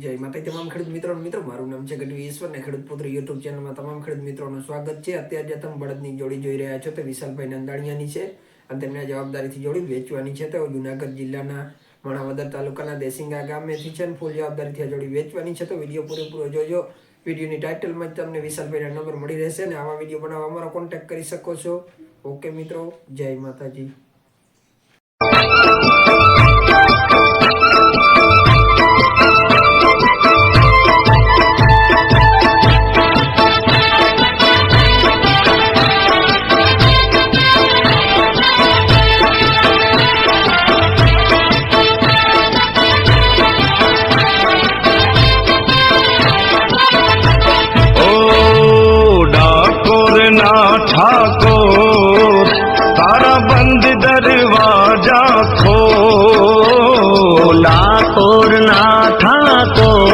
જય માતા તમામ ખેડૂત મિત્રો મિત્રો, મારું નામ છે ગઢવી ઈશ્વર ને ખેડૂત પુત્ર યુટ્યુબ ચેનલમાં તમામ ખેડૂત મિત્રોનું સ્વાગત છે. અત્યારે જે તમે બળદની જોડી જોઈ રહ્યા છો તે વિશાલભાઈ નંદાણીયાની છે. અને તેમને જવાબદારીથી જોડી વેચવાની છે. તેઓ જુનાગઢ જિલ્લાના માણાવદર તાલુકાના દેસિંગા ગામેથી છે અને ફૂલ જવાબદારીથી આ જોડી વેચવાની છે. તો વીડિયો પૂરેપૂરો જોજો. વિડીયોની ટાઇટલમાં જ તમને વિશાલભાઈના નંબર મળી રહેશે અને આવા વીડિયો બનાવવા અમારો કોન્ટેક્ટ કરી શકો છો. ઓકે મિત્રો, જય માતાજી. को